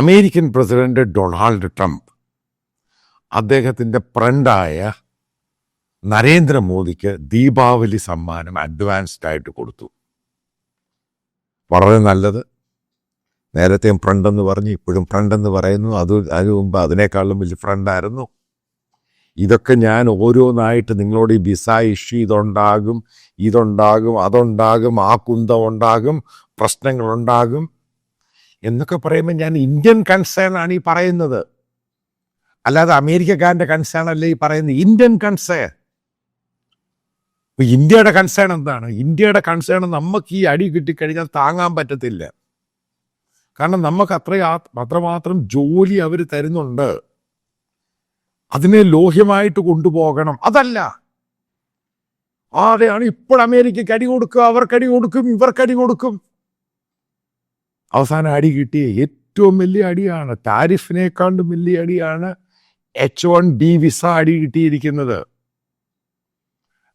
American president Donald Trump അദ്ദേഹത്തിന്റെ ഫ്രണ്ടായ നരേന്ദ്രമോദിക്ക് ദീപാവലി സമ്മാനം അഡ്വാൻസ്ഡ് ആയിട്ട് കൊടുത്തു. വളരെ നല്ലത്. നേരത്തെയും ഫ്രണ്ടെന്ന് പറഞ്ഞു ഇപ്പോഴും ഫ്രണ്ടെന്ന് പറയുന്നു. അത് അതിനു മുമ്പ് അതിനേക്കാളും വലിയ ഫ്രണ്ടായിരുന്നു ഇതൊക്കെ ഞാൻ ഓരോന്നായിട്ട് നിങ്ങളോട് ഈ വിസ ഇഷ്യൂ ഇതുണ്ടാകും ഇതുണ്ടാകും അതുണ്ടാകും ആ കുന്തം ഉണ്ടാകും പ്രശ്നങ്ങളുണ്ടാകും. എന്നൊക്കെ പറയുമ്പോൾ ഞാൻ ഇന്ത്യൻ കൺസേൺ ആണ് ഈ പറയുന്നത്. അല്ലാതെ അമേരിക്കക്കാരന്റെ കൺസേൺ അല്ല ഈ പറയുന്നത്? ഇന്ത്യൻ കൺസേൺ ഇന്ത്യയുടെ കൺസേൺ എന്താണ്? ഇന്ത്യയുടെ കൺസേൺ നമുക്ക് ഈ അടി കിട്ടിക്കഴിഞ്ഞാൽ താങ്ങാൻ പറ്റത്തില്ല. കാരണം നമുക്ക് അത്ര അത്രമാത്രം ജോലി അവർ തരുന്നുണ്ട്. അതിനെ ലോഹ്യമായിട്ട് കൊണ്ടുപോകണം. അതല്ല. ആരെയാണ് ഇപ്പോൾ അമേരിക്കയ്ക്ക് അടി കൊടുക്കുക? അവർക്കടി കൊടുക്കും ഇവർക്കടി കൊടുക്കും. അവസാനം അടി കിട്ടിയ ഏറ്റവും വലിയ അടിയാണ് താരിഫിനേക്കാണ്ട് വലിയ അടിയാണ് എച്ച് വൺ ബി വിസ അടി കിട്ടിയിരിക്കുന്നത്.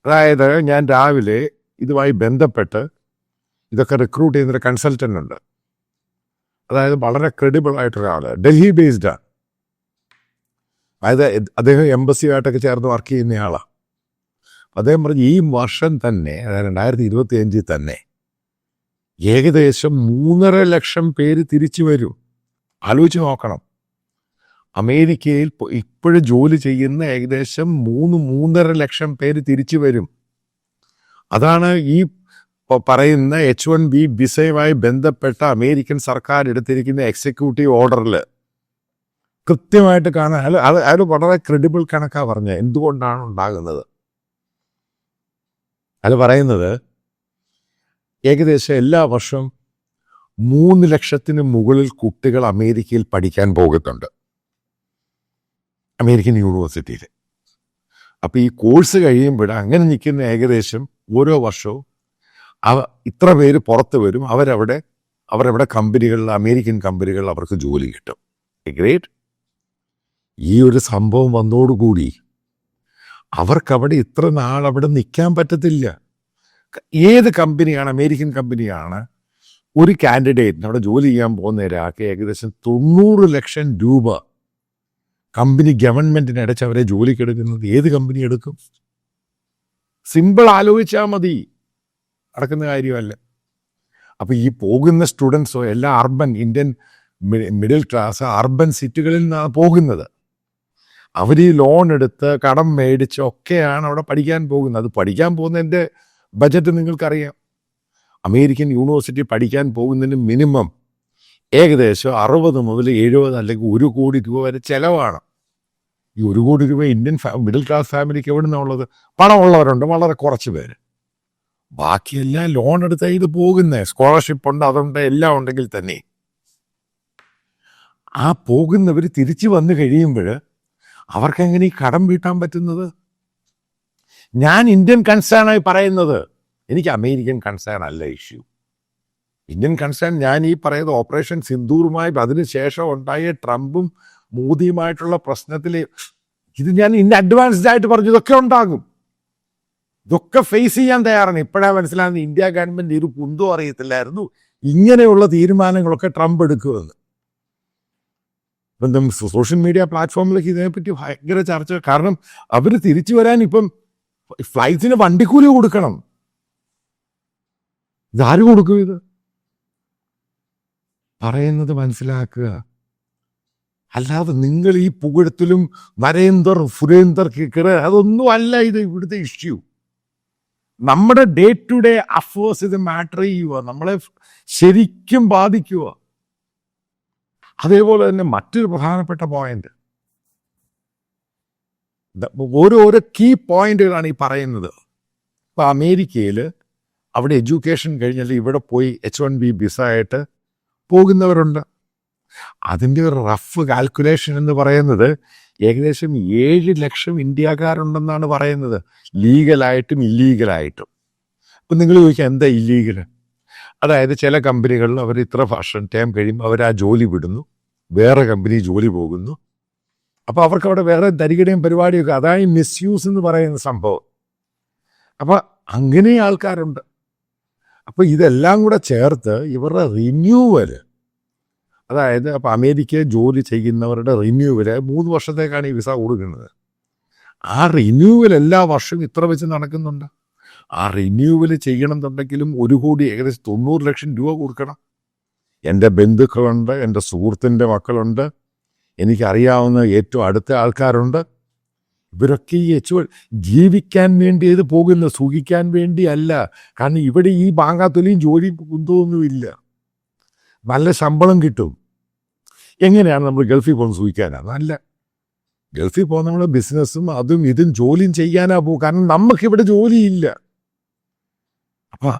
അതായത് ഞാൻ രാവിലെ ഇതുമായി ബന്ധപ്പെട്ട് ഇതൊക്കെ റിക്രൂട്ട് ചെയ്യുന്നൊരു കൺസൾട്ടന്റ് ഉണ്ട്. അതായത് വളരെ ക്രെഡിബിൾ ആയിട്ടൊരാൾ ഡൽഹി ബേസ്ഡാണ് അതായത് അദ്ദേഹം എംബസിയുമായിട്ടൊക്കെ ചേർന്ന് വർക്ക് ചെയ്യുന്നയാളാണ് അദ്ദേഹം പറഞ്ഞു ഈ വർഷം തന്നെ അതായത് രണ്ടായിരത്തി ഇരുപത്തി അഞ്ചിൽ തന്നെ ഏകദേശം മൂന്നര ലക്ഷം പേര് തിരിച്ചു വരും. ആലോചിച്ച് നോക്കണം. അമേരിക്കയിൽ ഇപ്പോഴും ജോലി ചെയ്യുന്ന ഏകദേശം മൂന്ന് മൂന്നര ലക്ഷം പേര് തിരിച്ചു വരും. അതാണ് ഈ പറയുന്ന എച്ച് വൺ ബി വിസയുമായി ബന്ധപ്പെട്ട അമേരിക്കൻ സർക്കാർ എടുത്തിരിക്കുന്ന എക്സിക്യൂട്ടീവ് ഓർഡറിൽ കൃത്യമായിട്ട് കാണാൻ അയാൾ അയാൾ വളരെ ക്രെഡിബിൾ കണക്കാണ് പറഞ്ഞത്. എന്തുകൊണ്ടാണ് ഉണ്ടാകുന്നത്? അയാൾ പറയുന്നത് ഏകദേശം എല്ലാ വർഷവും മൂന്ന് ലക്ഷത്തിന് മുകളിൽ കുട്ടികൾ അമേരിക്കയിൽ പഠിക്കാൻ പോകുന്നുണ്ട്. അമേരിക്കൻ യൂണിവേഴ്സിറ്റിയിൽ. അപ്പോൾ ഈ കോഴ്സ് കഴിയുമ്പോൾ അങ്ങനെ നിൽക്കുന്ന ഏകദേശം ഓരോ വർഷവും അവ ഇത്ര പേര് പുറത്ത് വരും. അവരവിടെ അവരവിടെ കമ്പനികളിൽ അമേരിക്കൻ കമ്പനികളിൽ അവർക്ക് ജോലി കിട്ടും. ഗ്രേറ്റ് ഈ ഒരു സംഭവം വന്നോടുകൂടി അവർക്കവിടെ ഇത്ര നാൾ അവിടെ നിൽക്കാൻ പറ്റത്തില്ല. ഏത് കമ്പനിയാണ് അമേരിക്കൻ കമ്പനിയാണ് ഒരു കാൻഡിഡേറ്റിന് അവിടെ ജോലി ചെയ്യാൻ പോകുന്ന ഒരാൾക്ക് ഏകദേശം തൊണ്ണൂറ് ലക്ഷം രൂപ കമ്പനി ഗവൺമെന്റിന് അടച്ച് അവരെ ജോലിക്ക് എടുക്കുന്നത് ഏത് കമ്പനി എടുക്കും? സിമ്പിൾ ആലോചിച്ചാൽ മതി. നടക്കുന്ന കാര്യമല്ല. അപ്പൊ ഈ പോകുന്ന സ്റ്റുഡൻസോ എല്ലാ urban Indian middle class urban സിറ്റികളിൽ നിന്നാണ് പോകുന്നത്. അവർ ഈ ലോൺ എടുത്ത് കടം മേടിച്ച് ഒക്കെയാണ് അവിടെ പഠിക്കാൻ പോകുന്നത്. അത് പഠിക്കാൻ പോകുന്നതിന്റെ ബജറ്റ് നിങ്ങൾക്കറിയാം. അമേരിക്കൻ യൂണിവേഴ്സിറ്റി പഠിക്കാൻ പോകുന്നതിന് മിനിമം ഏകദേശം അറുപത് മുതൽ എഴുപത് അല്ലെങ്കിൽ ഒരു കോടി രൂപ വരെ ചിലവാണ്. ഈ ഒരു കോടി രൂപ ഇന്ത്യൻ മിഡിൽ ക്ലാസ് ഫാമിലിക്ക് എവിടെ നിന്നുള്ളത് പണമുള്ളവരുണ്ട് വളരെ കുറച്ച് പേര്. ബാക്കിയെല്ലാം ലോൺ എടുത്ത ഇത് പോകുന്നത് സ്കോളർഷിപ്പ് ഉണ്ട് അതുണ്ട് എല്ലാം ഉണ്ടെങ്കിൽ തന്നെ. ആ പോകുന്നവർ തിരിച്ചു വന്നു കഴിയുമ്പോൾ അവർക്കെങ്ങനെ ഈ കടം വീട്ടാൻ പറ്റുന്നത്? ഞാൻ ഇന്ത്യൻ കൺസേൺ ആയി പറയുന്നത്. എനിക്ക് അമേരിക്കൻ കൺസേൺ അല്ല ഇഷ്യൂ ഇന്ത്യൻ കൺസേൺ ഞാൻ ഈ പറയുന്ന ഓപ്പറേഷൻ സിന്ദൂറുമായി അതിനുശേഷം ഉണ്ടായ ട്രംപും മോദിയുമായിട്ടുള്ള പ്രശ്നത്തിൽ ഇത് ഞാൻ ഇൻ അഡ്വാൻസ്ഡ് ആയിട്ട് പറഞ്ഞു ഇതൊക്കെ ഉണ്ടാകും. ഇതൊക്കെ ഫേസ് ചെയ്യാൻ തയ്യാറാണ്. ഇപ്പോഴാണ് മനസ്സിലാകുന്നത് ഇന്ത്യ ഗവൺമെന്റ് ഒരു കുന്തോ അറിയത്തില്ലായിരുന്നു. ഇങ്ങനെയുള്ള തീരുമാനങ്ങളൊക്കെ ട്രംപ് എടുക്കുമെന്ന്. ഇപ്പം സോഷ്യൽ മീഡിയ പ്ലാറ്റ്ഫോമിലേക്ക് ഇതിനെപ്പറ്റി ഭയങ്കര ചർച്ച കാരണം അവർ തിരിച്ചു വരാൻ ഇപ്പം ഫ്ലൈറ്റ്സിന് വണ്ടിക്കൂലി കൊടുക്കണം. ഇതാര് കൊടുക്കും ഇത്? പറയുന്നത് മനസ്സിലാക്കുക. അല്ലാതെ നിങ്ങൾ ഈ പുകഴത്തിലും നരേന്ദർ സുരേന്ദർ കിക്കർ അതൊന്നും അല്ല ഇത് ഇവിടുത്തെ ഇഷ്യൂ നമ്മുടെ ഡേ ടു ഡേ അഫേഴ്സ് ഇത് മാറ്റർ ചെയ്യുക. നമ്മളെ ശരിക്കും ബാധിക്കുക. അതേപോലെ തന്നെ മറ്റൊരു പ്രധാനപ്പെട്ട പോയിന്റ് ഓരോരോ കീ പോയിന്റുകളാണ് ഈ പറയുന്നത്. ഇപ്പൊ അമേരിക്കയിൽ അവിടെ എഡ്യൂക്കേഷൻ കഴിഞ്ഞാൽ ഇവിടെ പോയി എച്ച് വൺ ബി വിസ ആയിട്ട് പോകുന്നവരുണ്ട്. അതിന്റെ ഒരു റഫ് കാൽക്കുലേഷൻ എന്ന് പറയുന്നത് ഏകദേശം ഏഴ് ലക്ഷം ഇന്ത്യക്കാരുണ്ടെന്നാണ് പറയുന്നത്. ലീഗലായിട്ടും ഇല്ലീഗലായിട്ടും അപ്പം നിങ്ങൾ ചോദിക്കുക എന്താ ഇല്ലീഗൽ അതായത് ചില കമ്പനികളിൽ അവർ ഇത്ര വർഷം ടൈം കഴിയുമ്പോൾ അവർ ആ ജോലി വിടുന്നു. വേറെ കമ്പനി ജോലി പോകുന്നു. അപ്പോൾ അവർക്ക് അവിടെ വേറെ തരികടയും പരിപാടിയൊക്കെ അതായത് മിസ്യൂസ് എന്ന് പറയുന്ന സംഭവം. അപ്പോൾ അങ്ങനെ ആൾക്കാരുണ്ട്. അപ്പോൾ ഇതെല്ലാം കൂടെ ചേർത്ത് ഇവരുടെ റിന്യൂവൽ അതായത് അപ്പോൾ അമേരിക്കയിൽ ജോലി ചെയ്യുന്നവരുടെ റിന്യൂവൽ മൂന്ന് വർഷത്തേക്കാണ് ഈ വിസ കൊടുക്കുന്നത്. ആ റിന്യൂവൽ എല്ലാ വർഷവും ഇത്ര വെച്ച് നടക്കുന്നുണ്ട്. ആ റിന്യൂവൽ ചെയ്യണമെന്നുണ്ടെങ്കിലും ഒരു കോടി ഏകദേശം തൊണ്ണൂറ് ലക്ഷം രൂപ കൊടുക്കണം. എന്റെ ബന്ധുക്കളുണ്ട് എന്റെ സുഹൃത്തിന്റെ മക്കളുണ്ട്. എനിക്കറിയാവുന്ന ഏറ്റവും അടുത്ത ആൾക്കാരുണ്ട്. ഇവരൊക്കെ ഈ എച്ച് ജീവിക്കാൻ വേണ്ടി ഇത് പോകുന്ന സുഖിക്കാൻ വേണ്ടിയല്ല കാരണം ഇവിടെ ഈ ബാങ്കാത്തൊലിയും ജോലി കുന്തമൊന്നുമില്ല നല്ല ശമ്പളം കിട്ടും. എങ്ങനെയാണ് നമ്മൾ ഗൾഫിൽ പോകുന്നത് സൂഹിക്കാനാണ് നല്ല. ഗൾഫിൽ പോകുന്ന നമ്മൾ ബിസിനസ്സും അതും ഇതും ജോലിയും ചെയ്യാനാ പോകും കാരണം നമുക്കിവിടെ ജോലിയില്ല. അപ്പൊ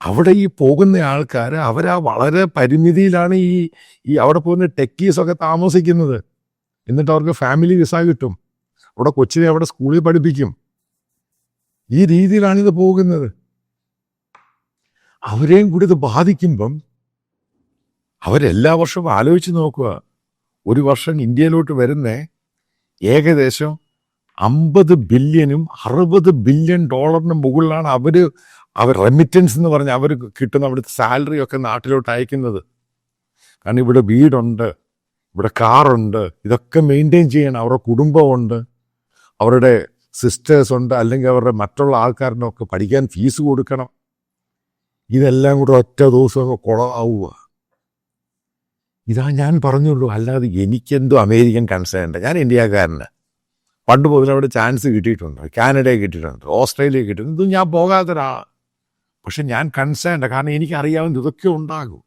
അവിടെ ഈ പോകുന്ന ആൾക്കാർ അവരാ വളരെ പരിമിതിയിലാണ് ഈ ഈ അവിടെ പോകുന്ന ടെക്കീസൊക്കെ താമസിക്കുന്നത്. എന്നിട്ട് അവർക്ക് ഫാമിലി വിസ കിട്ടും. അവിടെ കൊച്ചിനെ അവിടെ സ്കൂളിൽ പഠിപ്പിക്കും. ഈ രീതിയിലാണ് ഇത് പോകുന്നത്. അവരെയും കൂടി ഇത് ബാധിക്കുമ്പം അവരെല്ലാ വർഷവും ആലോചിച്ച് നോക്കുക. ഒരു വർഷം ഇന്ത്യയിലോട്ട് വരുന്ന ഏകദേശം അമ്പത് ബില്യനും അറുപത് ബില്യൺ ഡോളറിന് മുകളിലാണ് അവർ അവർ റെമിറ്റൻസ് എന്ന് പറഞ്ഞാൽ അവർ കിട്ടുന്ന അവിടുത്തെ സാലറി ഒക്കെ നാട്ടിലോട്ട് അയക്കുന്നത്. കാരണം ഇവിടെ വീടുണ്ട് ഇവിടെ കാറുണ്ട് ഇതൊക്കെ മെയിന്റെയിൻ ചെയ്യണം. അവരുടെ കുടുംബമുണ്ട് അവരുടെ സിസ്റ്റേഴ്സ് ഉണ്ട് അല്ലെങ്കിൽ അവരുടെ മറ്റുള്ള ആൾക്കാരിനൊക്കെ പഠിക്കാൻ ഫീസ് കൊടുക്കണം. ഇതെല്ലാം കൂടെ ഒറ്റ ദിവസമൊക്കെ കുളമാവുക ഇതാ ഞാൻ പറഞ്ഞുള്ളൂ അല്ലാതെ എനിക്കെന്തോ അമേരിക്കൻ കൺസേൺ ഞാൻ ഇന്ത്യക്കാരന്. പണ്ട് മുതൽ അവിടെ ചാൻസ് കിട്ടിയിട്ടുണ്ട്. കാനഡയെ കിട്ടിയിട്ടുണ്ട് ഓസ്ട്രേലിയ കിട്ടിയിട്ടുണ്ട്. ഇതും ഞാൻ പോകാത്തൊരാളാണ് പക്ഷെ ഞാൻ കൺസേൺഡ് കാരണം എനിക്കറിയാവുന്ന ഇതൊക്കെ ഉണ്ടാകും.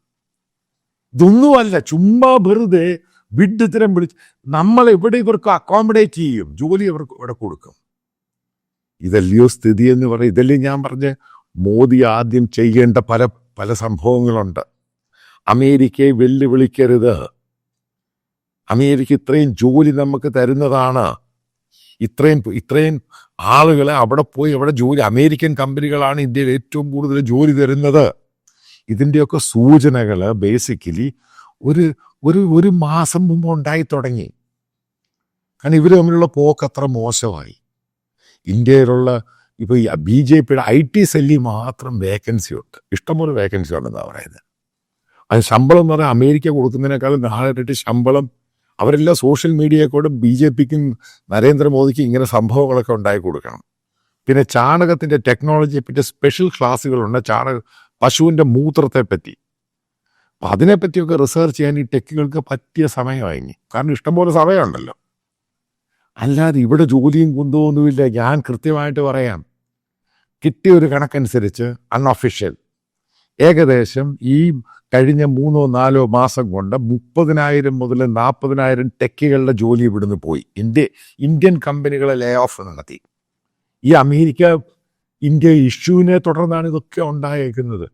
ഇതൊന്നുമല്ല. ചുമ്മാ വെറുതെ വിഡ്ഢിത്തരം വിളിച്ച് നമ്മൾ ഇവിടെ ഇവർക്ക് അക്കോമഡേറ്റ് ചെയ്യും? ജോലി ഇവർക്ക് ഇവിടെ കൊടുക്കും. ഇതല്ലയോ സ്ഥിതി എന്ന് പറയും ഇതല്ലേ ഞാൻ പറഞ്ഞ? മോദി ആദ്യം ചെയ്യേണ്ട പല പല സംഭവങ്ങളുണ്ട്. അമേരിക്കയെ വെല്ലുവിളിക്കരുത്. അമേരിക്ക ഇത്രയും ജോലി നമുക്ക് തരുന്നതാണ്. ഇത്രയും ഇത്രയും ആളുകളെ അവിടെ പോയി അവിടെ ജോലി അമേരിക്കൻ കമ്പനികളാണ് ഇന്ത്യയിൽ ഏറ്റവും കൂടുതൽ ജോലി തരുന്നത്. ഇതിന്റെയൊക്കെ സൂചനകൾ ബേസിക്കലി ഒരു ഒരു ഒരു മാസം മുമ്പ് ഉണ്ടായി തുടങ്ങി. കാരണം ഇവർ തമ്മിലുള്ള പോക്ക് അത്ര മോശമായി. ഇന്ത്യയിലുള്ള ഇപ്പോൾ ഈ ബി ജെ പിയുടെ ഐ ടി സെല്ലിൽ മാത്രം വേക്കൻസി ഉണ്ട്. ഇഷ്ടംപോലെ വേക്കൻസി ഉണ്ടെന്നാണ് പറയുന്നത്. അത് ശമ്പളം എന്ന് പറഞ്ഞാൽ അമേരിക്ക കൊടുക്കുന്നതിനേക്കാളും നാളെ ശമ്പളം അവരെല്ലാം സോഷ്യൽ മീഡിയയെക്കൂടെ ബി ജെ പിക്കും നരേന്ദ്രമോദിക്കും ഇങ്ങനെ സംഭവങ്ങളൊക്കെ ഉണ്ടായി കൊടുക്കണം. പിന്നെ ചാണകത്തിന്റെ ടെക്നോളജിയെ പറ്റി സ്പെഷ്യൽ ക്ലാസ്സുകളുണ്ട് ചാണക പശുവിന്റെ മൂത്രത്തെ പറ്റി. അപ്പം അതിനെപ്പറ്റിയൊക്കെ റിസർച്ച് ചെയ്യാൻ ഈ ടെക്കുകൾക്ക് പറ്റിയ സമയമായി കാരണം ഇഷ്ടംപോലെ സമയമുണ്ടല്ലോ. അല്ലാതെ ഇവിടെ ജോലിയും കുന്തമൊന്നുമില്ല ഞാൻ കൃത്യമായിട്ട് പറയാം. കിട്ടിയ ഒരു കണക്കനുസരിച്ച് അൺഒഫീഷ്യൽ ഏകദേശം ഈ കഴിഞ്ഞ മൂന്നോ നാലോ മാസം കൊണ്ട് മുപ്പതിനായിരം മുതൽ നാൽപ്പതിനായിരം ടെക്കുകളുടെ ജോലി ഇവിടുന്ന് പോയി. ഇന്ത്യ ഇന്ത്യൻ കമ്പനികളെ ലേ ഓഫ് നടത്തി. ഈ അമേരിക്ക ഇന്ത്യ ഇഷ്യൂവിനെ തുടർന്നാണ് ഇതൊക്കെ ഉണ്ടായേക്കുന്നത്.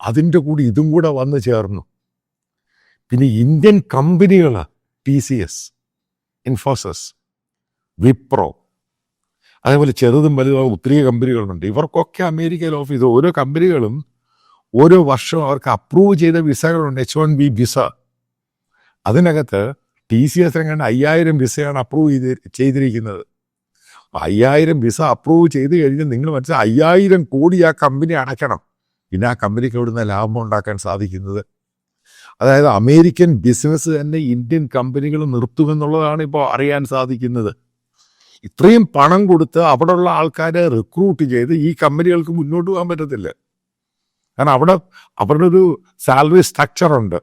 അതിന്റെ കൂടി ഇതും കൂടെ വന്നു ചേർന്നു. പിന്നെ ഇന്ത്യൻ കമ്പനികൾ T C S Infosys Wipro അതേപോലെ ചെറുതും വലുതും ഒത്തിരി കമ്പനികളുണ്ട്. ഇവർക്കൊക്കെ അമേരിക്കയിൽ ഓഫീസ് ഓരോ കമ്പനികളും ഓരോ വർഷവും അവർക്ക് അപ്രൂവ് ചെയ്ത വിസകളുണ്ട് എച്ച് വൺ ബി വിസ. അതിനകത്ത് ടി സി എസ് എങ്ങാണ്ട് അയ്യായിരം വിസയാണ് അപ്രൂവ് ചെയ്ത് ചെയ്തിരിക്കുന്നത്. അയ്യായിരം വിസ അപ്രൂവ് ചെയ്ത് കഴിഞ്ഞാൽ നിങ്ങൾ മനസ്സിലായി അയ്യായിരം കോടി ആ കമ്പനി അടയ്ക്കണം. പിന്നെ ആ കമ്പനിക്ക് എവിടുന്ന ലാഭം ഉണ്ടാക്കാൻ സാധിക്കുന്നത്? അതായത് അമേരിക്കൻ ബിസിനസ് തന്നെ ഇന്ത്യൻ കമ്പനികൾ നിർത്തുമെന്നുള്ളതാണ് ഇപ്പോൾ അറിയാൻ സാധിക്കുന്നത്. ഇത്രയും പണം കൊടുത്ത് അവിടെയുള്ള ആൾക്കാരെ റിക്രൂട്ട് ചെയ്ത് ഈ കമ്പനികൾക്ക് മുന്നോട്ട് പോകാൻ പറ്റത്തില്ല. കാരണം അവിടെ അവരുടെ ഒരു സാലറി സ്ട്രക്ചർ ഉണ്ട്.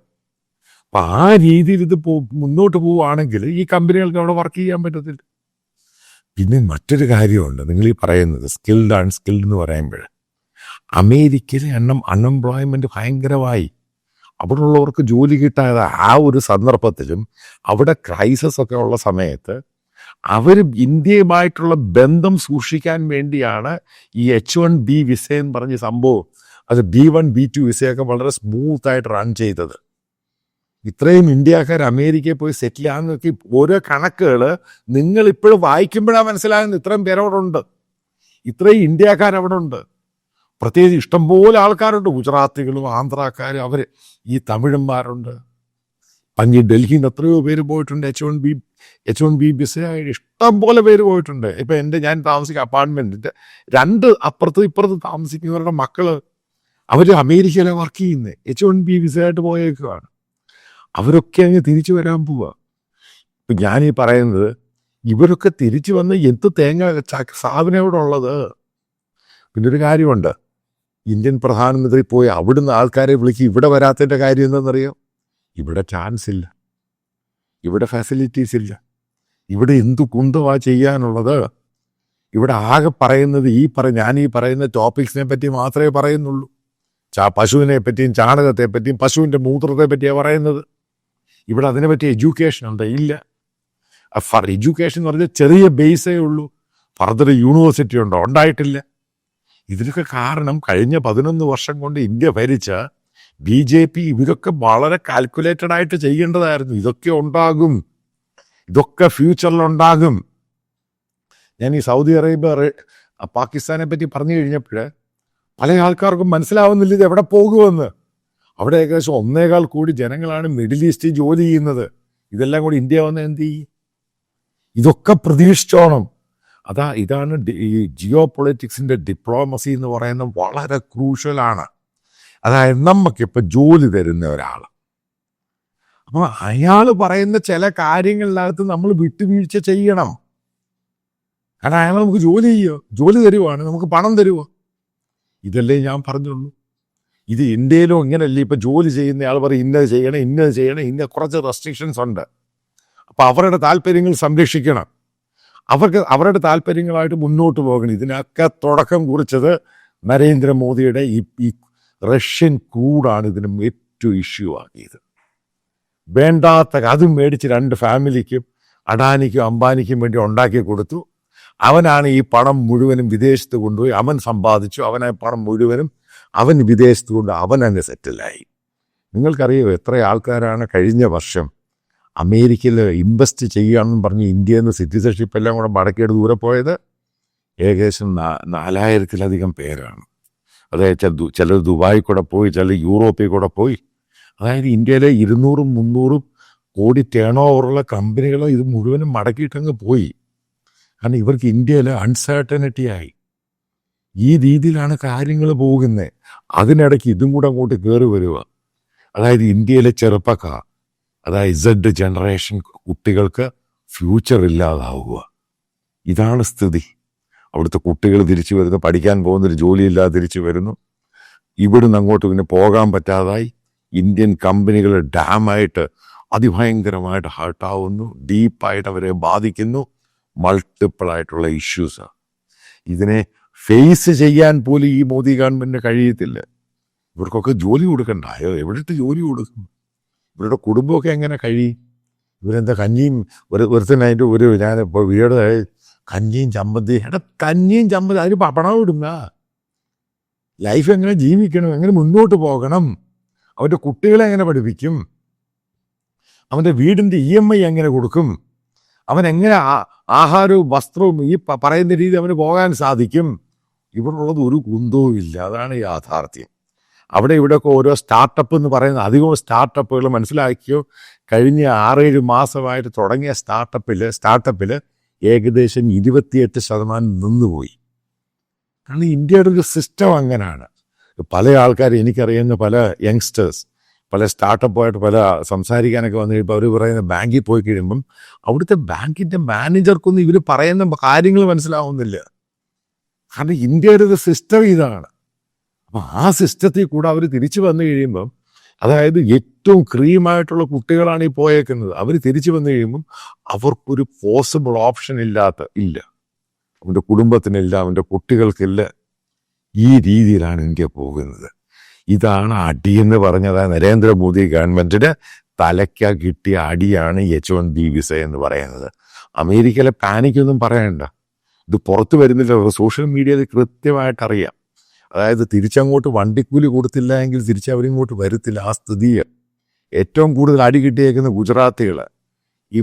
അപ്പം ആ രീതിയിൽ ഇത് പോ മുന്നോട്ട് പോവുകയാണെങ്കിൽ ഈ കമ്പനികൾക്ക് അവിടെ വർക്ക് ചെയ്യാൻ പറ്റത്തില്ല. പിന്നെ മറ്റൊരു കാര്യമുണ്ട്. നിങ്ങൾ ഈ പറയുന്നത് സ്കിൽഡ് അൺസ്കിൽഡ് എന്ന് പറയുമ്പോൾ അമേരിക്കയിലെ എണ്ണം അൺഎംപ്ലോയ്മെന്റ് ഭയങ്കരമായി. അവിടെ ഉള്ളവർക്ക് ജോലി കിട്ടാതെ ആ ഒരു സന്ദർഭത്തിലും അവിടെ ക്രൈസിസ് ഒക്കെ ഉള്ള സമയത്ത് അവർ ഇന്ത്യയുമായിട്ടുള്ള ബന്ധം സൂക്ഷിക്കാൻ വേണ്ടിയാണ് ഈ എച്ച് വൺ ബി വിസ എന്ന് പറഞ്ഞ സംഭവം അത് ബി വൺ ബി ടു വിസയൊക്കെ വളരെ സ്മൂത്തായിട്ട് റൺ ചെയ്തത്. ഇത്രയും ഇന്ത്യക്കാർ അമേരിക്കയിൽ പോയി സെറ്റിൽ ആകുന്നൊക്കെ ഓരോ കണക്കുകൾ നിങ്ങൾ ഇപ്പോഴും വായിക്കുമ്പോഴാണ് മനസ്സിലാകുന്നത് ഇത്രയും പേരവിടെ ഉണ്ട് ഇത്രയും ഇന്ത്യക്കാർ അവിടെ ഉണ്ട് പ്രത്യേകിച്ച് ഇഷ്ടംപോലെ ആൾക്കാരുണ്ട്. ഗുജറാത്തികളും ആന്ധ്രാക്കാരും അവർ ഈ തമിഴന്മാരുണ്ട്. പഞ്ഞി ഡൽഹിയിൽ നിന്ന് എത്രയോ പേര് പോയിട്ടുണ്ട്. H one B H one B ബിസിനായിട്ട് ഇഷ്ടം പോലെ പേര് പോയിട്ടുണ്ട്. ഇപ്പം എന്റെ ഞാൻ താമസിക്കുന്ന അപ്പാർട്ട്മെന്റിന്റെ രണ്ട് അപ്പുറത്ത് ഇപ്പുറത്ത് താമസിക്കുന്നവരുടെ മക്കൾ അവർ അമേരിക്കയിലെ വർക്ക് ചെയ്യുന്നത് എച്ച് വൺ ബി വിസയായിട്ട് പോയേക്കുവാണ്. അവരൊക്കെ അങ്ങ് തിരിച്ചു വരാൻ പോവാ. ഇപ്പം ഞാനീ പറയുന്നത് ഇവരൊക്കെ തിരിച്ചു വന്ന് എന്ത് തേങ്ങ സാധനം ഇവിടെ ഉള്ളത് പിന്നെ ഒരു കാര്യമുണ്ട്. ഇന്ത്യൻ പ്രധാനമന്ത്രി പോയി അവിടുന്ന് ആൾക്കാരെ വിളിക്കും ഇവിടെ വരാത്തതിന്റെ കാര്യം എന്താണെന്നറിയോ? ഇവിടെ ചാൻസ് ഇല്ല. ഇവിടെ ഫെസിലിറ്റീസ് ഇല്ല. ഇവിടെ എന്തു കുന്തമാ ചെയ്യാനുള്ളത്? ഇവിടെ ആകെ പറയുന്നത് ഈ പറ ഞാൻ ഈ പറയുന്ന ടോപ്പിക്സിനെ പറ്റി മാത്രമേ പറയുന്നുള്ളൂ. ചാ പശുവിനെ പറ്റിയും ചാണകത്തെ പറ്റിയും പശുവിന്റെ മൂത്രത്തെ പറ്റിയാണ് പറയുന്നത്. ഇവിടെ അതിനെ പറ്റി എഡ്യൂക്കേഷൻ ഉണ്ട്. ഇല്ല. ഫർ എഡ്യൂക്കേഷൻ എന്ന് പറഞ്ഞാൽ ചെറിയ ബേസേ ഉള്ളൂ. ഫർദർ യൂണിവേഴ്സിറ്റി ഉണ്ടോ? ഉണ്ടായിട്ടില്ല. ഇതിനൊക്കെ കാരണം കഴിഞ്ഞ പതിനൊന്ന് വർഷം കൊണ്ട് ഇന്ത്യ ഭരിച്ച ബി ജെ പി ഇവരൊക്കെ വളരെ കാൽക്കുലേറ്റഡ് ആയിട്ട് ചെയ്യേണ്ടതായിരുന്നു. ഇതൊക്കെ ഉണ്ടാകും. ഇതൊക്കെ ഫ്യൂച്ചറിൽ ഉണ്ടാകും. ഞാൻ ഈ സൗദി അറേബ്യ പാകിസ്ഥാനെ പറ്റി പറഞ്ഞു കഴിഞ്ഞപ്പോൾ പല ആൾക്കാർക്കും മനസ്സിലാവുന്നില്ല ഇത് എവിടെ പോകുമെന്ന്. അവിടെ ഏകദേശം ഒന്നേകാൽ കോടി ജനങ്ങളാണ് മിഡിൽ ഈസ്റ്റിൽ ജോലി ചെയ്യുന്നത്. ഇതെല്ലാം കൂടി ഇന്ത്യ വന്ന് എന്ത് ചെയ്യും? ഇതൊക്കെ പ്രതീക്ഷിച്ചോണം. അതാ ഇതാണ് ഈ ജിയോ പൊളിറ്റിക്സിന്റെ ഡിപ്ലോമസി എന്ന് പറയുന്നത് വളരെ ക്രൂഷ്യലാണ്. അതായത് നമുക്കിപ്പോൾ ജോലി തരുന്ന ഒരാൾ അപ്പോൾ അയാൾ പറയുന്ന ചില കാര്യങ്ങളിനകത്ത് നമ്മൾ വിട്ടുവീഴ്ച ചെയ്യണം. കാരണം അയാൾ നമുക്ക് ജോലി ചെയ്യുമോ ജോലി തരുവാണ് നമുക്ക് പണം തരുമോ ഇതല്ലേ ഞാൻ പറഞ്ഞുള്ളൂ. ഇത് ഇന്ത്യയിലും ഇങ്ങനല്ലേ ഇപ്പം ജോലി ചെയ്യുന്ന ആൾ പറയും ഇന്നത് ചെയ്യണം ഇന്നത് ചെയ്യണം ഇന്ന കുറച്ച് റെസ്ട്രിക്ഷൻസ് ഉണ്ട്. അപ്പോൾ അവരുടെ താല്പര്യങ്ങൾ സംരക്ഷിക്കണം. അവർക്ക് അവരുടെ താല്പര്യങ്ങളായിട്ട് മുന്നോട്ട് പോകണം. ഇതിനൊക്കെ തുടക്കം കുറിച്ചത് നരേന്ദ്രമോദിയുടെ ഈ റഷ്യൻ കൂടാണ് ഇതിന് ഏറ്റവും ഇഷ്യൂ ആക്കിയത്. വേണ്ടാത്ത അതും മേടിച്ച് രണ്ട് ഫാമിലിക്കും അഡാനിക്കും അംബാനിക്കും വേണ്ടി ഉണ്ടാക്കി കൊടുത്തു. അവനാണ് ഈ പണം മുഴുവനും വിദേശത്ത് കൊണ്ടുപോയി അവൻ സമ്പാദിച്ചു അവനെ പണം മുഴുവനും അവൻ വിദേശത്ത് കൊണ്ട് അവൻ തന്നെ സെറ്റിലായി. നിങ്ങൾക്കറിയോ എത്ര ആൾക്കാരാണ് കഴിഞ്ഞ വർഷം അമേരിക്കയിൽ ഇൻവെസ്റ്റ് ചെയ്യുകയാണെന്ന് പറഞ്ഞ് ഇന്ത്യയിൽ നിന്ന് സിറ്റിസൺഷിപ്പ് എല്ലാം കൂടെ മടക്കിയിട്ട് ദൂരെ പോയത്? ഏകദേശം നാലായിരത്തിലധികം പേരാണ്. അതായത് ചില- ചിലർ ദുബായിൽ കൂടെ പോയി ചിലർ യൂറോപ്പിൽ കൂടെ പോയി. അതായത് ഇന്ത്യയിലെ ഇരുന്നൂറും മുന്നൂറും കോടി ടേൺ ഓവറുള്ള ഇത് മുഴുവനും മടക്കിയിട്ടങ്ങ് പോയി. കാരണം ഇവർക്ക് ഇന്ത്യയിൽ അൺസേർട്ടനിറ്റി ആയി. ഈ രീതിയിലാണ് കാര്യങ്ങൾ പോകുന്നത് അതിനിടയ്ക്ക് ഇതും കൂടെ അങ്ങോട്ട് കയറി വരിക. അതായത് ഇന്ത്യയിലെ ചെറുപ്പക്കാർ അതായത് ഇസഡ് ജനറേഷൻ കുട്ടികൾക്ക് ഫ്യൂച്ചർ ഇല്ലാതാവുക. ഇതാണ് സ്ഥിതി. അവിടുത്തെ കുട്ടികൾ തിരിച്ചു വരുന്നു പഠിക്കാൻ പോകുന്നൊരു ജോലിയില്ലാതെ തിരിച്ചു വരുന്നു. ഇവിടുന്ന് അങ്ങോട്ട് പിന്നെ പോകാൻ പറ്റാതായി. ഇന്ത്യൻ കമ്പനികൾ ഡാമായിട്ട് അതിഭയങ്കരമായിട്ട് ഹർട്ടാവുന്നു ഡീപ്പായിട്ട് അവരെ ബാധിക്കുന്നു. മൾട്ടിപ്പിൾ ആയിട്ടുള്ള ഇഷ്യൂസാണ് ഇതിനെ ഫേസ് ചെയ്യാൻ പോലും ഈ മോദി ഗവൺമെന്റിന് കഴിയത്തില്ല. ഇവർക്കൊക്കെ ജോലി കൊടുക്കണ്ടായോ എവിടെയിട്ട് ജോലി കൊടുക്കും? ഇവരുടെ കുടുംബമൊക്കെ എങ്ങനെ കഴിയും? ഇവരെന്താ കഞ്ഞിയും ഒരു ഒരുത്തനായിട്ട് ഒരു ഞാൻ ഇപ്പോൾ വീട് കഞ്ഞിയും ചമ്മന്തി. എടാ കഞ്ഞിയും ചമ്മന്തി അതിന് പണം ഇടുന്ന. ലൈഫ് എങ്ങനെ ജീവിക്കണം? എങ്ങനെ മുന്നോട്ട് പോകണം? അവന്റെ കുട്ടികളെ എങ്ങനെ പഠിപ്പിക്കും? അവന്റെ വീടിന്റെ ഇ എം ഐ എങ്ങനെ കൊടുക്കും? അവൻ എങ്ങനെ ആഹാരവും വസ്ത്രവും ഈ പറയുന്ന രീതി അവന് പോകാൻ സാധിക്കും? ഇവിടുള്ളത് ഒരു കുന്തവും ഇല്ല. അതാണ് യാഥാർത്ഥ്യം. അവിടെ ഇവിടെയൊക്കെ ഓരോ സ്റ്റാർട്ടപ്പ് എന്ന് പറയുന്ന അധികവും സ്റ്റാർട്ടപ്പുകൾ മനസ്സിലാക്കിയോ? കഴിഞ്ഞ ആറേഴ് മാസമായിട്ട് തുടങ്ങിയ സ്റ്റാർട്ടപ്പിൽ സ്റ്റാർട്ടപ്പിൽ ഏകദേശം ഇരുപത്തിയെട്ട് ശതമാനം നിന്നുപോയി. കാരണം ഇന്ത്യയുടെ ഒരു സിസ്റ്റം അങ്ങനെയാണ് പല ആൾക്കാർ എനിക്കറിയുന്ന പല യങ്സ്റ്റേഴ്സ് പല സ്റ്റാർട്ടപ്പായിട്ട് പല സംസാരിക്കാനൊക്കെ വന്നു കഴിയുമ്പോൾ അവർ പറയുന്ന ബാങ്കിൽ പോയി കഴിയുമ്പം അവിടുത്തെ ബാങ്കിന്റെ മാനേജർക്കൊന്നും ഇവർ പറയുന്ന കാര്യങ്ങൾ മനസ്സിലാവുന്നില്ല. കാരണം ഇന്ത്യയുടെ ഒരു സിസ്റ്റം ഇതാണ്. അപ്പം ആ സിസ്റ്റത്തിൽ കൂടെ അവർ തിരിച്ചു വന്നു കഴിയുമ്പം അതായത് ഏറ്റവും ക്രീമായിട്ടുള്ള കുട്ടികളാണ് ഈ പോയേക്കുന്നത്. അവർ തിരിച്ചു വന്നു കഴിയുമ്പം അവർക്കൊരു പോസിബിൾ ഓപ്ഷൻ ഇല്ലാത്ത ഇല്ല. അവന്റെ കുടുംബത്തിനില്ല അവന്റെ കുട്ടികൾക്കില്ല ഈ രീതിയിലാണ് ഇന്ത്യ പോകുന്നത്. ഇതാണ് അടി എന്ന് പറഞ്ഞത് നരേന്ദ്രമോദി ഗവൺമെന്റിന് തലയ്ക്ക കിട്ടിയ അടിയാണ് എച്ച് വൺ ബി വിസ എന്ന് പറയുന്നത്. അമേരിക്കയിലെ പാനിക്കൊന്നും പറയണ്ട ഇത് പുറത്തു വരുന്നില്ല. സോഷ്യൽ മീഡിയയിൽ കൃത്യമായിട്ട് അറിയാം. അതായത് തിരിച്ചങ്ങോട്ട് വണ്ടിക്കൂലി കൊടുത്തില്ല എങ്കിൽ തിരിച്ചവരിങ്ങോട്ട് വരുത്തില്ല. ആ സ്ഥിതിയെ ഏറ്റവും കൂടുതൽ അടി കിട്ടിയേക്കുന്ന ഗുജറാത്തികൾ ഈ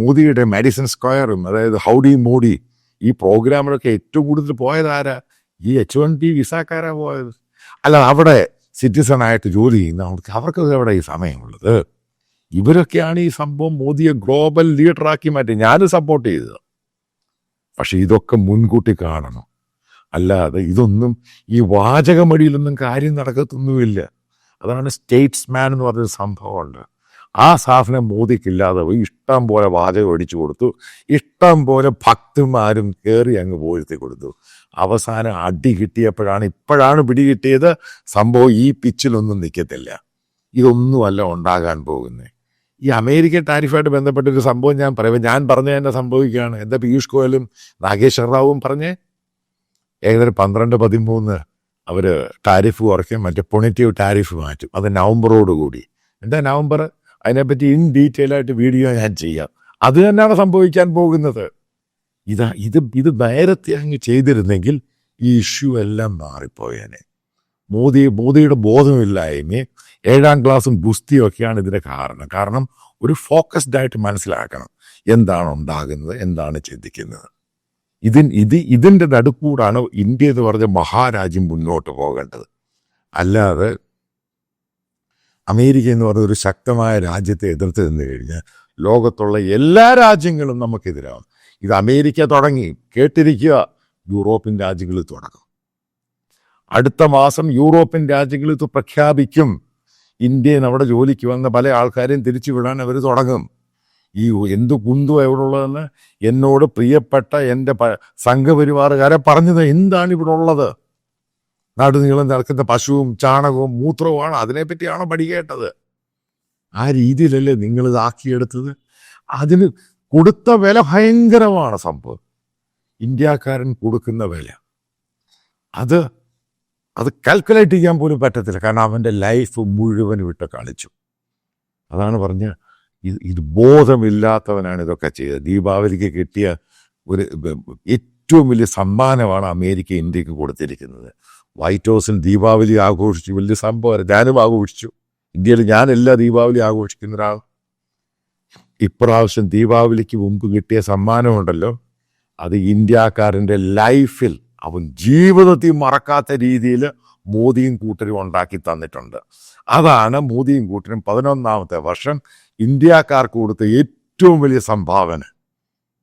മോദിയുടെ മെഡിസിൻ സ്ക്വയറും അതായത് ഹൗഡി മോഡി ഈ പ്രോഗ്രാമിലൊക്കെ ഏറ്റവും കൂടുതൽ പോയതാരാ ഈ എച്ച് വൺ ബി വിസാക്കാരാ പോയത്. അല്ല അവിടെ സിറ്റിസൺ ആയിട്ട് ജോലി ചെയ്യുന്ന അവർക്ക് അവർക്കൊക്കെ എവിടെ ഈ സമയമുള്ളത്? ഇവരൊക്കെയാണ് ഈ സംഭവം മോദിയെ ഗ്ലോബൽ ലീഡറാക്കി മാറ്റി. ഞാൻ സപ്പോർട്ട് ചെയ്തത്. പക്ഷെ ഇതൊക്കെ മുൻകൂട്ടി കാണണം. അല്ലാതെ ഇതൊന്നും ഈ വാചകമടിയിലൊന്നും കാര്യം നടക്കത്തൊന്നുമില്ല. അതാണ് സ്റ്റേറ്റ്സ്മാൻ എന്ന് പറഞ്ഞൊരു സംഭവമുണ്ട്. ആ സാധനം മോദിക്കില്ലാതെ പോയി ഇഷ്ടം പോലെ വാചകം അടിച്ചു കൊടുത്തു. ഇഷ്ടം പോലെ ഭക്തന്മാരും കയറി അങ്ങ് പോഴ്ത്തി കൊടുത്തു. അവസാനം അടി കിട്ടിയപ്പോഴാണ് ഇപ്പോഴാണ് പിടികിട്ടിയത്. സംഭവം ഈ പിച്ചിലൊന്നും നിൽക്കത്തില്ല ഇതൊന്നുമല്ല ഉണ്ടാകാൻ പോകുന്നത്. ഈ അമേരിക്കൻ ടാരിഫായിട്ട് ബന്ധപ്പെട്ടൊരു സംഭവം ഞാൻ പറയുമ്പോൾ ഞാൻ പറഞ്ഞ തന്നെ സംഭവിക്കുകയാണ്. എന്താ പീയൂഷ് ഗോയലും നാഗേശ്വർ റാവുവും പറഞ്ഞേ? ഏകദേശം പന്ത്രണ്ട് പതിമൂന്ന് അവർ ടാരിഫ് കുറയ്ക്കും മറ്റേ പൊണിറ്റീവ് ടാരിഫ് മാറ്റും. അത് നവംബറോട് കൂടി. എന്താ നവംബർ? അതിനെപ്പറ്റി ഇൻ ഡീറ്റെയിൽ ആയിട്ട് വീഡിയോ ഞാൻ ചെയ്യാം. അത് തന്നെയാണ് സംഭവിക്കാൻ പോകുന്നത്. ഇതാ ഇത് ഇത് നേരത്തെ അങ്ങ് ചെയ്തിരുന്നെങ്കിൽ ഈ ഇഷ്യൂ എല്ലാം മാറിപ്പോയേനെ. മോദി മോദിയുടെ ബോധമില്ലായ്മ ഏഴാം ക്ലാസ്സും ഗുസ്തിയും ഒക്കെയാണ് ഇതിന്റെ കാരണം. കാരണം ഒരു ഫോക്കസ്ഡ് ആയിട്ട് മനസ്സിലാക്കണം എന്താണ് ഉണ്ടാകുന്നത് എന്താണ് ചിന്തിക്കുന്നത്. ഇതിൻ ഇത് ഇതിന്റെ നടുക്കൂടാണ് ഇന്ത്യ എന്ന് പറഞ്ഞ മഹാരാജ്യം മുന്നോട്ട് പോകേണ്ടത്. അല്ലാതെ അമേരിക്ക എന്ന് പറഞ്ഞ ഒരു ശക്തമായ രാജ്യത്തെ എതിർത്ത് നിന്ന് കഴിഞ്ഞാൽ ലോകത്തുള്ള എല്ലാ രാജ്യങ്ങളും നമുക്കെതിരാവും. ഇത് അമേരിക്ക തുടങ്ങി. കേട്ടിരിക്കുക യൂറോപ്യൻ രാജ്യങ്ങളിൽ തുടങ്ങും. അടുത്ത മാസം യൂറോപ്യൻ രാജ്യങ്ങൾ ഇത് പ്രഖ്യാപിക്കും. ഇന്ത്യയിൽ നമ്മുടെ ജോലിക്ക് വന്ന പല ആൾക്കാരെയും തിരിച്ചു വിടാൻ അവർ തുടങ്ങും. ഈ എന്ത് കുന്തു എവിടെ ഉള്ളതെന്ന് എന്നോട് പ്രിയപ്പെട്ട എന്റെ സംഘപരിവാറുകാരെ പറഞ്ഞത് എന്താണ് ഇവിടെ ഉള്ളത് നാടുനീളം നടക്കുന്ന പശുവും ചാണകവും മൂത്രവുമാണ് അതിനെപ്പറ്റിയാണോ പഠിക്കേണ്ടത് ആ രീതിയിലല്ലേ നിങ്ങൾ ആക്കിയെടുത്തത് അതിന് കൊടുത്ത വില ഭയങ്കരമാണ് സംഭവം. ഇന്ത്യക്കാരൻ കൊടുക്കുന്ന വില. അത് അത് കാൽക്കുലേറ്റ് ചെയ്യാൻ പോലും പറ്റത്തില്ല. കാരണം അവന്റെ ലൈഫ് മുഴുവൻ വിട്ട് കളിച്ചു. അതാണ് പറഞ്ഞ് ഇത് ഇത് ബോധമില്ലാത്തവനാണ് ഇതൊക്കെ ചെയ്തത്. ദീപാവലിക്ക് കിട്ടിയ ഒരു ഏറ്റവും വലിയ സമ്മാനമാണ് അമേരിക്ക ഇന്ത്യയ്ക്ക് കൊടുത്തിരിക്കുന്നത്. വൈറ്റ് ഹൗസിൽ ദീപാവലി ആഘോഷിച്ചു വലിയ സംഭവം ഞാനും ആഘോഷിച്ചു. ഇന്ത്യയിൽ ഞാൻ എല്ലാ ദീപാവലി ആഘോഷിക്കുന്ന ഒരാൾ. ഇപ്രാവശ്യം ദീപാവലിക്ക് മുമ്പ് കിട്ടിയ സമ്മാനമുണ്ടല്ലോ. അത് ഇന്ത്യക്കാരന്റെ ലൈഫിൽ അവൻ ജീവിതത്തിൽ മറക്കാത്ത രീതിയിൽ മോദിയും കൂട്ടരും ഉണ്ടാക്കി തന്നിട്ടുണ്ട്. അതാണ് മോദിയും കൂട്ടരും പതിനൊന്നാമത്തെ വർഷം ഇന്ത്യക്കാർക്ക് കൊടുത്ത ഏറ്റവും വലിയ സംഭാവന.